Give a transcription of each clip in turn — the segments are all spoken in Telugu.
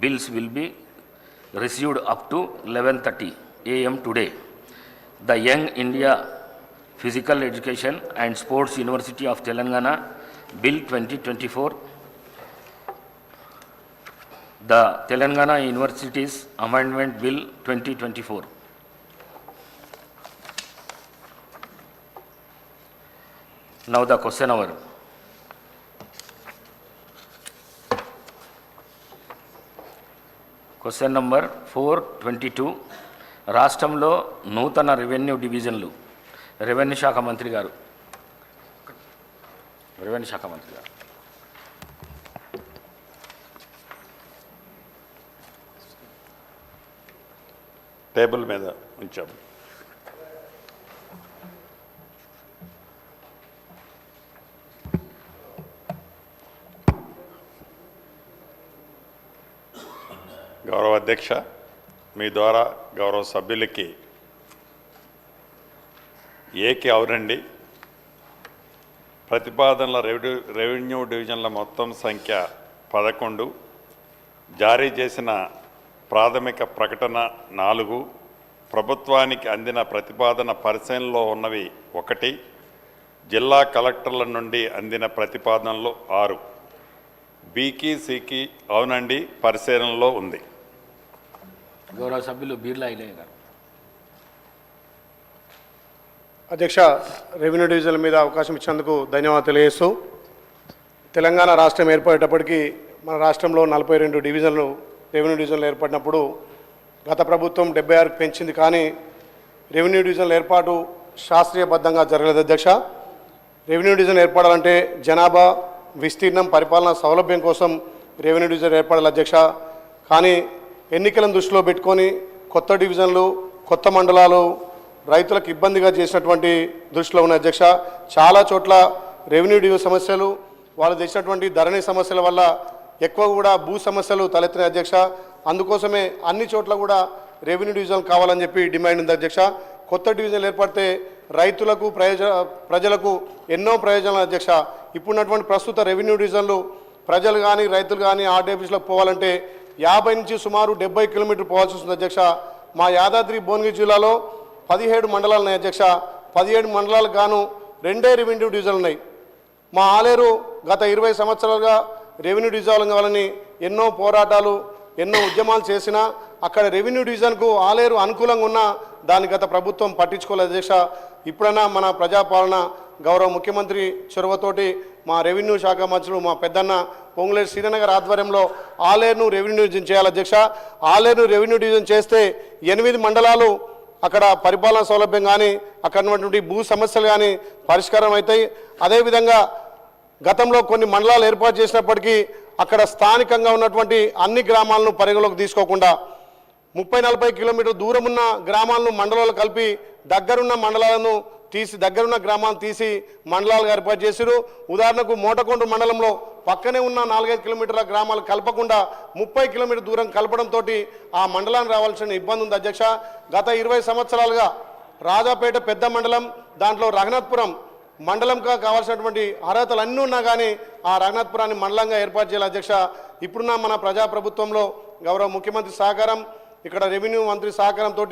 bills will be received up to 11:30 a.m. today. The Young India Physical Education and Sports University of Telangana Bill 2024. The Telangana Universities Amendment Bill 2024. Now the question hour. Question number four twenty two. రాష్ట్రంలో నూతన రెవెన్యూ డివిజన్లు. రెవెన్యూ శాఖ మంత్రి గారు. రెవెన్యూ శాఖ మంత్రి గారు. టేబుల్ మీద ఉంచాము. గౌరవ అధ్యక్ష మీ ద్వారా గౌరవ సభ్యులకి ఏకి అవునండి. ప్రతిపాదనల రెవెన్యూ రెవెన్యూ డివిజన్ల మొత్తం సంఖ్య పదకొండు. జారీ చేసిన ప్రాథమిక ప్రకటన నాలుగు. ప్రభుత్వానికి అందిన ప్రతిపాదన పరిశీలనలో ఉన్నవి ఒకటి. జిల్లా కలెక్టర్ల నుండి అందిన ప్రతిపాదనలు ఆరు. బీకి సికి అవునండి పరిశీలనలో ఉంది. గౌరవ సభ్యులు బీర్లా ఇలయ్య గారు. అధ్యక్ష రెవెన్యూ డివిజన్ల మీద అవకాశం ఇచ్చినందుకు ధన్యవాదాలు తెలియజేస్తూ తెలంగాణ రాష్ట్రం ఏర్పడేటప్పటికీ మన రాష్ట్రంలో నలభై రెండు డివిజన్లు రెవెన్యూ డివిజన్లు ఏర్పడినప్పుడు గత ప్రభుత్వం డెబ్బై ఆరుకు పెంచింది కానీ రెవెన్యూ డివిజన్ల ఏర్పాటు శాస్త్రీయబద్ధంగా జరగలేదు అధ్యక్ష. రెవెన్యూ డివిజన్ ఏర్పడాలంటే జనాభా విస్తీర్ణం పరిపాలన సౌలభ్యం కోసం రెవెన్యూ డివిజన్ ఏర్పడాలి అధ్యక్ష. కానీ ఎన్నికలను దృష్టిలో పెట్టుకొని కొత్త డివిజన్లు కొత్త మండలాలు రైతులకు ఇబ్బందిగా చేసినటువంటి దృష్టిలో ఉన్న అధ్యక్ష చాలా చోట్ల రెవెన్యూ డివిజన్ సమస్యలు వాళ్ళు తెచ్చినటువంటి ధరణి సమస్యల వల్ల ఎక్కువ కూడా భూ సమస్యలు తలెత్తిన అధ్యక్ష. అందుకోసమే అన్ని చోట్ల కూడా రెవెన్యూ డివిజన్ కావాలని చెప్పి డిమాండ్ ఉంది అధ్యక్ష. కొత్త డివిజన్లు ఏర్పడితే రైతులకు ప్రయోజ ప్రజలకు ఎన్నో ప్రయోజనాలు అధ్యక్ష. ఇప్పుడున్నటువంటి ప్రస్తుత రెవెన్యూ డివిజన్లు ప్రజలు కానీ రైతులు కానీ ఆర్డీ ఆఫీస్లోకి పోవాలంటే యాభై నుంచి సుమారు డెబ్బై కిలోమీటర్ పోవాల్సి వస్తుంది అధ్యక్ష. మా యాదాద్రి భువనగిరి జిల్లాలో పదిహేడు మండలాలు ఉన్నాయి అధ్యక్ష. పదిహేడు మండలాలకు గాను రెండే రెవెన్యూ డివిజన్లు ఉన్నాయి. మా ఆలేరు గత ఇరవై సంవత్సరాలుగా రెవెన్యూ డివిజన్ కావాలని ఎన్నో పోరాటాలు ఎన్నో ఉద్యమాలు చేసినా అక్కడ రెవెన్యూ డివిజన్కు ఆలేరు అనుకూలంగా ఉన్నా దాని గత ప్రభుత్వం పట్టించుకోలేదు అధ్యక్ష. ఇప్పుడైనా మన ప్రజాపాలన గౌరవ ముఖ్యమంత్రి చొరవతోటి మా రెవెన్యూ శాఖ మంత్రులు మా పెద్దన్న పొంగులేరు శ్రీనగర్ ఆధ్వర్యంలో ఆలేరును రెవెన్యూ డివిజన్ చేయాలి అధ్యక్ష. ఆలేరును రెవెన్యూ డివిజన్ చేస్తే ఎనిమిది మండలాలు అక్కడ పరిపాలన సౌలభ్యం కానీ అక్కడ ఉన్నటువంటి భూ సమస్యలు కానీ పరిష్కారం అవుతాయి. అదేవిధంగా గతంలో కొన్ని మండలాలు ఏర్పాటు చేసినప్పటికీ అక్కడ స్థానికంగా ఉన్నటువంటి అన్ని గ్రామాలను పరిగణలోకి తీసుకోకుండా ముప్పై నలభై కిలోమీటర్ దూరం ఉన్న గ్రామాలను మండలాలు కలిపి దగ్గరున్న మండలాలను తీసి దగ్గరున్న గ్రామాలను తీసి మండలాలుగా ఏర్పాటు చేశారు ఉదాహరణకు మోటకొండ మండలంలో పక్కనే ఉన్న నాలుగైదు కిలోమీటర్ల గ్రామాలు కలపకుండా ముప్పై కిలోమీటర్ దూరం కలపడంతో ఆ మండలానికి రావాల్సిన ఇబ్బంది ఉంది అధ్యక్ష. గత ఇరవై సంవత్సరాలుగా రాజాపేట పెద్ద మండలం దాంట్లో రఘునాథ్పురం మండలంగా కావాల్సినటువంటి అర్హతలు అన్నీ ఉన్నా కానీ ఆ రఘునాథ్పురాన్ని మండలంగా ఏర్పాటు చేయాలి అధ్యక్ష. ఇప్పుడున్న మన ప్రజాప్రభుత్వంలో గౌరవ ముఖ్యమంత్రి సహకారం ఇక్కడ రెవెన్యూ మంత్రి సహకారంతో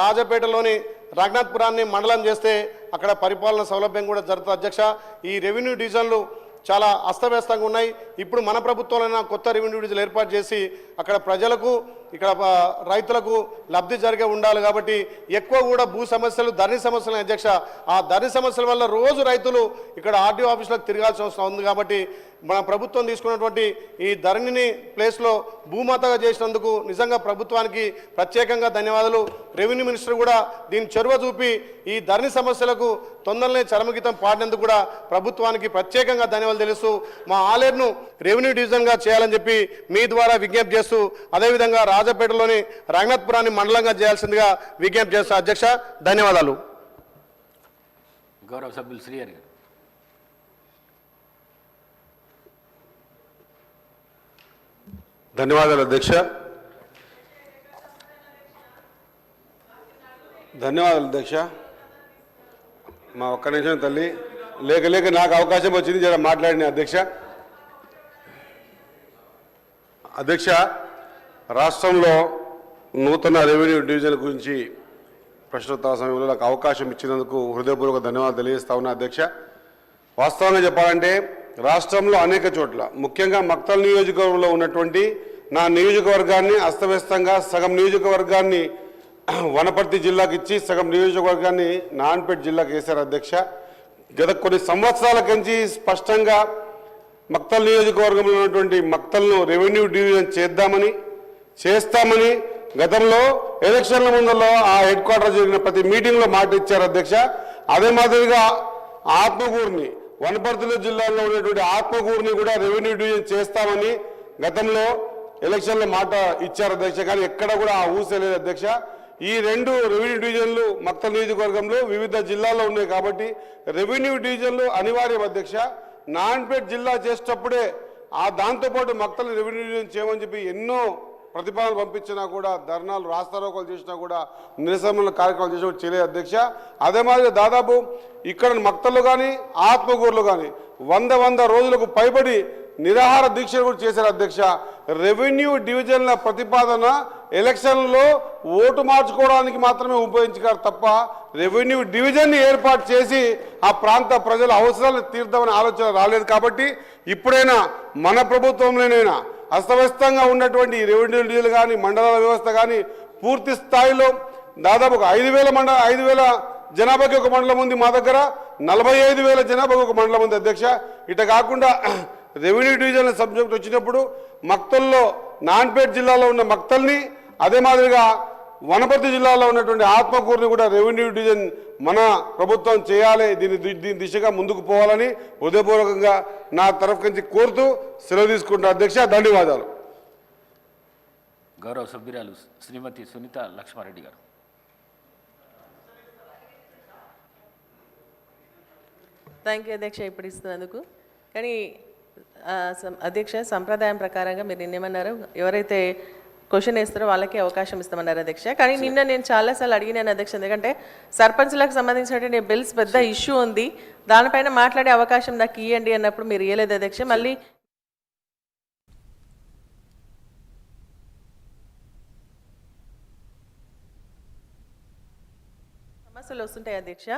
రాజపేటలోని రఘునాథపురాన్ని మండలం చేస్తే అక్కడ పరిపాలన సౌలభ్యం కూడా జరుగుతుంది. అధ్యక్ష ఈ రెవెన్యూ డివిజన్లు చాలా అస్తవ్యస్తంగా ఉన్నాయి. ఇప్పుడు మన ప్రభుత్వంలో కొత్త రెవెన్యూ డివిజన్లు ఏర్పాటు చేసి అక్కడ ప్రజలకు ఇక్కడ రైతులకు లబ్ధి జరిగే ఉండాలి కాబట్టి ఎక్కువ కూడా భూ సమస్యలు ధరణి సమస్యలు అధ్యక్ష. ఆ ధరణి సమస్యల వల్ల రోజు రైతులు ఇక్కడ ఆర్డీఓ ఆఫీసులకు తిరగాల్సిన అవసరం ఉంది కాబట్టి మన ప్రభుత్వం తీసుకున్నటువంటి ఈ ధరణిని ప్లేస్లో భూమాతగా చేసినందుకు నిజంగా ప్రభుత్వానికి ప్రత్యేకంగా ధన్యవాదాలు. రెవెన్యూ మినిస్టర్ కూడా దీని చొరవ చూపి ఈ ధరణి సమస్యలకు తొందరనే చరమగీతం పాడినందుకు కూడా ప్రభుత్వానికి ప్రత్యేకంగా ధన్యవాదాలు తెలుస్తూ మా ఆలేరును రెవెన్యూ డివిజన్గా చేయాలని చెప్పి మీ ద్వారా విజ్ఞప్తి చేస్తూ అదేవిధంగా రాజపేటలోని రంగనాథ్పురాన్ని మండలంగా చేయాల్సిందిగా విజ్ఞప్తి చేస్తా అధ్యక్ష ధన్యవాదాలు. గౌరవ సభ్యులు శ్రీహరి గారు. ధన్యవాదాలు అధ్యక్ష. ధన్యవాదాలు అధ్యక్ష. మా ఒక్క నిమిషం తల్లి. లేక లేక నాకు అవకాశం వచ్చింది జర మాట్లాడిన అధ్యక్ష. అధ్యక్ష రాష్ట్రంలో నూతన రెవెన్యూ డివిజన్ గురించి ప్రశ్నోత్తర సమయంలో నాకు అవకాశం ఇచ్చినందుకు హృదయపూర్వక ధన్యవాదాలు తెలియజేస్తా ఉన్నా అధ్యక్ష. వాస్తవంగా చెప్పాలంటే రాష్ట్రంలో అనేక చోట్ల ముఖ్యంగా మక్తల్ నియోజకవర్గంలో ఉన్నటువంటి నా నియోజకవర్గాన్ని అస్తవ్యస్తంగా సగం నియోజకవర్గాన్ని వనపర్తి జిల్లాకి ఇచ్చి సగం నియోజకవర్గాన్ని నాన్పేట జిల్లాకి వేశారు అధ్యక్ష. గత కొన్ని సంవత్సరాల కంచి స్పష్టంగా మక్తల్ నియోజకవర్గంలో ఉన్నటువంటి మక్తల్ను రెవెన్యూ డివిజన్ చేద్దామని చేస్తామని గతంలో ఎలక్షన్ల ముందులో ఆ హెడ్ క్వార్టర్ జరిగిన ప్రతి మీటింగ్లో మాట ఇచ్చారు అధ్యక్ష. అదే మాదిరిగా ఆత్మకూరుని వనపర్తిలో జిల్లాలో ఉన్నటువంటి ఆత్మకూరుని కూడా రెవెన్యూ డివిజన్ చేస్తామని గతంలో ఎలక్షన్లో మాట ఇచ్చారు అధ్యక్ష. కానీ ఎక్కడ కూడా ఆ ఊసలేదు అధ్యక్ష. ఈ రెండు రెవెన్యూ డివిజన్లు మక్తల్ నియోజకవర్గంలో వివిధ జిల్లాల్లో ఉన్నాయి కాబట్టి రెవెన్యూ డివిజన్లు అనివార్యం అధ్యక్ష. నాన్పేట్ జిల్లా చేసేటప్పుడే ఆ దాంతోపాటు మక్తల్ రెవెన్యూ డివిజన్ చేయమని చెప్పి ఎన్నో ప్రతిపాదనలు పంపించినా కూడా ధర్నాలు రాస్తారోకలు చేసినా కూడా నిరసనల కార్యక్రమాలు చేసిన చేయలేదు అధ్యక్ష. అదే మాదిరిగా దాదాపు ఇక్కడ మక్తల్లో కానీ ఆత్మగూరులు కానీ వంద వంద రోజులకు పైబడి నిరాహార దీక్షలు కూడా చేశారు అధ్యక్ష. రెవెన్యూ డివిజన్ల ప్రతిపాదన ఎలక్షన్లో ఓటు మార్చుకోవడానికి మాత్రమే ఉపయోగించారు తప్ప రెవెన్యూ డివిజన్ని ఏర్పాటు చేసి ఆ ప్రాంత ప్రజల అవసరాలను తీర్దామనే ఆలోచన రాలేదు కాబట్టి ఇప్పుడైనా మన ప్రభుత్వంలోనైనా అస్తవ్యస్తంగా ఉన్నటువంటి రెవెన్యూ డివిజన్లు కానీ మండలాల వ్యవస్థ కానీ పూర్తి స్థాయిలో దాదాపు ఒక ఐదు వేల మండల ఐదు వేల జనాభాకి ఒక మండలం ఉంది మా దగ్గర. నలభై ఐదు వేల జనాభాకి ఒక మండలం ఉంది అధ్యక్ష. ఇట కాకుండా రెవెన్యూ డివిజన్ సబ్జెక్ట్ వచ్చినప్పుడు మక్తల్లో నాన్పేట్ జిల్లాలో ఉన్న మక్తల్ని అదే మాదిరిగా వనపర్తి జిల్లాలో ఉన్నటువంటి ఆత్మకూరుని కూడా రెవెన్యూ డివిజన్ మన ప్రభుత్వం చేయాలి. దీని దీని దిశగా ముందుకు పోవాలని హృదయపూర్వకంగా నా తరఫు నుంచి కోరుతూ సెలవు తీసుకుంటా అధ్యక్ష ధన్యవాదాలు. గౌరవ సభ్యురాలు శ్రీమతి సునీత లక్ష్మారెడ్డి గారు. థ్యాంక్ యూ అధ్యక్ష ఇప్పుడు ఇస్తున్నందుకు. కానీ అధ్యక్ష సంప్రదాయం ప్రకారంగా మీరు నిన్నేమన్నారు. ఎవరైతే క్వశ్చన్ వేస్తారో వాళ్ళకి అవకాశం ఇస్తామన్నారు అధ్యక్ష. కానీ నిన్న నేను చాలాసార్లు అడిగినాను అధ్యక్ష ఎందుకంటే సర్పంచ్లకు సంబంధించినటువంటి బిల్స్ పెద్ద ఇష్యూ ఉంది. దానిపైన మాట్లాడే అవకాశం నాకు ఇవ్వండి అన్నప్పుడు మీరు ఇవ్వలేదు అధ్యక్ష. మళ్ళీ సమస్యలు వస్తుంటాయి అధ్యక్ష.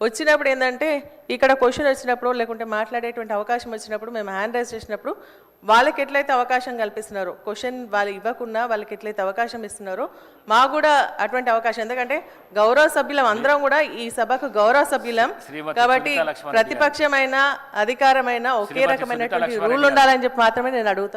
వచ్చినప్పుడు ఏంటంటే ఇక్కడ క్వశ్చన్ వచ్చినప్పుడు లేకుంటే మాట్లాడేటువంటి అవకాశం వచ్చినప్పుడు మేము హ్యాండ్ రైజ్ చేసినప్పుడు వాళ్ళకి ఎట్లయితే అవకాశం కల్పిస్తున్నారో క్వశ్చన్ వాళ్ళు ఇవ్వకుండా వాళ్ళకి ఎట్లయితే అవకాశం ఇస్తున్నారో మాకు కూడా అటువంటి అవకాశం ఎందుకంటే గౌరవ సభ్యులం అందరం కూడా ఈ సభకు గౌరవ సభ్యులం కాబట్టి. ప్రతిపక్షమైన అధికారమైన ఒకే రకమైనటువంటి రూల్. ఉండాలని చెప్పి మాత్రమే నేను అడుగుతాను